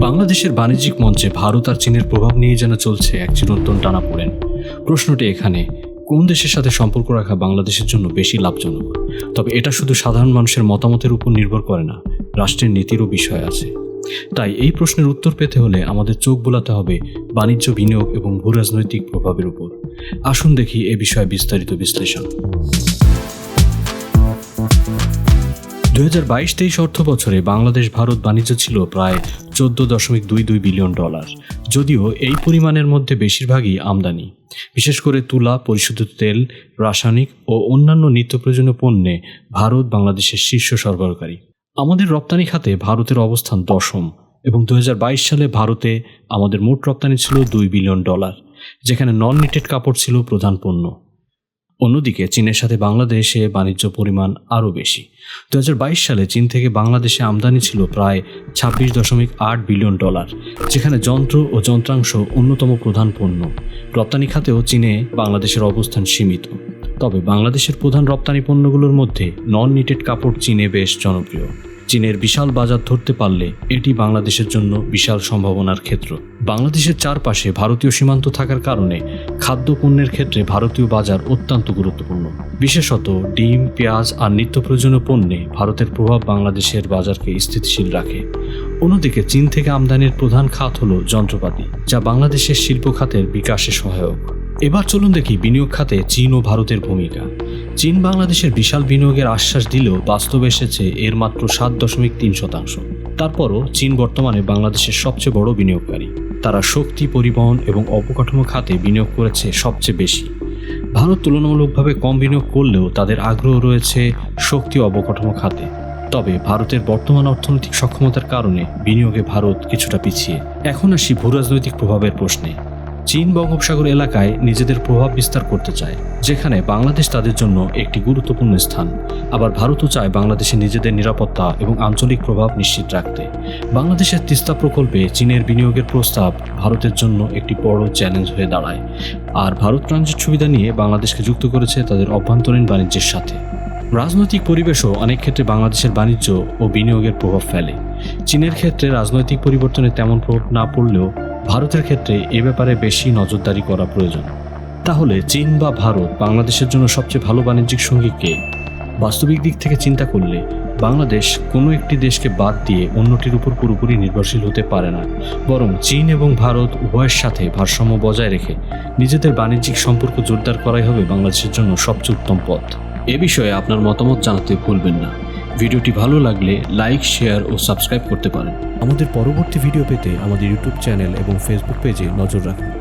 বাংলাদেশের বাণিজ্যিক মঞ্চে ভারত আর চীনের প্রভাব নিয়ে যেন চলছে এক চিরন্তন টানা পড়েন প্রশ্নটি এখানে, কোন দেশের সাথে সম্পর্ক রাখা বাংলাদেশের জন্য বেশি লাভজনক? তবে এটা শুধু সাধারণ মানুষের মতামতের উপর নির্ভর করে না, রাষ্ট্রের নীতিরও বিষয় আছে। তাই এই প্রশ্নের উত্তর পেতে হলে আমাদের চোখ বোলাতে হবে বাণিজ্য বিনিয়োগ এবং ভূরাজনৈতিক প্রভাবের উপর। আসুন দেখি এ বিষয়ে বিস্তারিত বিশ্লেষণ। দুই বাইশ তেইশ অর্থ বছরে বাংলাদেশ ভারত বাণিজ্য ছিল প্রায় চোদ্দ দশমিক দুই দুই বিলিয়ন ডলার। যদিও এই পরিমাণের মধ্যে বেশিরভাগই আমদানি। বিশেষ করে তুলা, পরিশোধিত তেল, রাসায়নিক ও অন্যান্য নিত্য প্রয়োজনীয় পণ্যে ভারত বাংলাদেশের শীর্ষ সরবরাহকারী। আমাদের রপ্তানি খাতে ভারতের অবস্থান দশম এবং দু হাজার বাইশ সালে ভারতে আমাদের মোট রপ্তানি ছিল দুই বিলিয়ন ডলার, যেখানে নন নিটেড কাপড় ছিল প্রধান পণ্য। অন্যদিকে চীনের সাথে বাংলাদেশে বাণিজ্য পরিমাণ আরও বেশি। দু হাজার বাইশ সালে চীন থেকে বাংলাদেশে আমদানি ছিল প্রায় ছাব্বিশ দশমিক আট বিলিয়ন ডলার, যেখানে যন্ত্র ও যন্ত্রাংশ অন্যতম প্রধান পণ্য। রপ্তানি খাতেও চীনে বাংলাদেশের অবস্থান সীমিত। তবে বাংলাদেশের প্রধান রপ্তানি পণ্যগুলোর মধ্যে নন নিটেড কাপড় চীনে বেশ জনপ্রিয়। চীনের বিশাল বাজার ধরতে পারলে এটি বাংলাদেশের জন্য বিশাল সম্ভাবনার ক্ষেত্র। বাংলাদেশের চারপাশে ভারতীয় সীমান্ত থাকার কারণে খাদ্যপণ্যের ক্ষেত্রে ভারতীয় বাজার অত্যন্ত গুরুত্বপূর্ণ। বিশেষত ডিম, পেঁয়াজ আর নিত্য প্রয়োজনীয় পণ্যে ভারতের প্রভাব বাংলাদেশের বাজারকে স্থিতিশীল রাখে। অন্যদিকে চীন থেকে আমদানির প্রধান খাত হল যন্ত্রপাতি, যা বাংলাদেশের শিল্প খাতের বিকাশে সহায়ক। এবার চলুন দেখি বিনিয়োগ খাতে চীন ও ভারতের ভূমিকা। চীন বাংলাদেশের বিশাল বিনিয়োগের আশ্বাস দিলেও বাস্তবে এসেছে এর মাত্র সাত দশমিক তিন শতাংশ। তারপরও চীন বর্তমানে বাংলাদেশের সবচেয়ে বড় বিনিয়োগকারী। তারা শক্তি, পরিবহন এবং অবকাঠামো খাতে বিনিয়োগ করেছে সবচেয়ে বেশি। ভারত তুলনামূলকভাবে কম বিনিয়োগ করলেও তাদের আগ্রহ রয়েছে শক্তি অবকাঠামো খাতে। তবে ভারতের বর্তমান অর্থনৈতিক সক্ষমতার কারণে বিনিয়োগে ভারত কিছুটা পিছিয়ে। এখন আসি ভূরাজনৈতিক প্রভাবের প্রশ্নে। চীন বঙ্গোপসাগর এলাকায় নিজেদের প্রভাব বিস্তার করতে চায়, যেখানে বাংলাদেশ তাদের জন্য একটি গুরুত্বপূর্ণ স্থান। আবার ভারতও চায় বাংলাদেশে নিজেদের নিরাপত্তা এবং আঞ্চলিক প্রভাব নিশ্চিত রাখতে। বাংলাদেশের তিস্তা প্রকল্পে চীনের বিনিয়োগের প্রস্তাব ভারতের জন্য একটি বড় চ্যালেঞ্জ হয়ে দাঁড়ায়। আর ভারত ট্রানজিট সুবিধা নিয়ে বাংলাদেশকে যুক্ত করেছে তাদের অভ্যন্তরীণ বাণিজ্যের সাথে। রাজনৈতিক পরিবেশও অনেক ক্ষেত্রে বাংলাদেশের বাণিজ্য ও বিনিয়োগের প্রভাব ফেলে। চীনের ক্ষেত্রে রাজনৈতিক পরিবর্তনে তেমন প্রভাব না পড়লেও ভারতের ক্ষেত্রে এ ব্যাপারে বেশি নজরদারি করা প্রয়োজন। তাহলে চীন বা ভারত বাংলাদেশের জন্য সবচেয়ে ভালো বাণিজ্যিক সঙ্গী কে? বাস্তবিক দিক থেকে চিন্তা করলে বাংলাদেশ কোনো একটি দেশকে বাদ দিয়ে অন্যটির উপর পুরোপুরি নির্ভরশীল হতে পারে না। বরং চীন এবং ভারত উভয়ের সাথে ভারসাম্য বজায় রেখে নিজেদের বাণিজ্যিক সম্পর্ক জোরদার করাই হবে বাংলাদেশের জন্য সবচেয়ে উত্তম পথ। এ বিষয়ে আপনার মতামত জানাতে ভুলবেন না। ভিডিওটি ভালো লাগলে লাইক, শেয়ার ও সাবস্ক্রাইব করতে পারেন। আমাদের পরবর্তী ভিডিও পেতে আমাদের ইউটিউব চ্যানেল এবং ফেসবুক পেজে নজর রাখুন।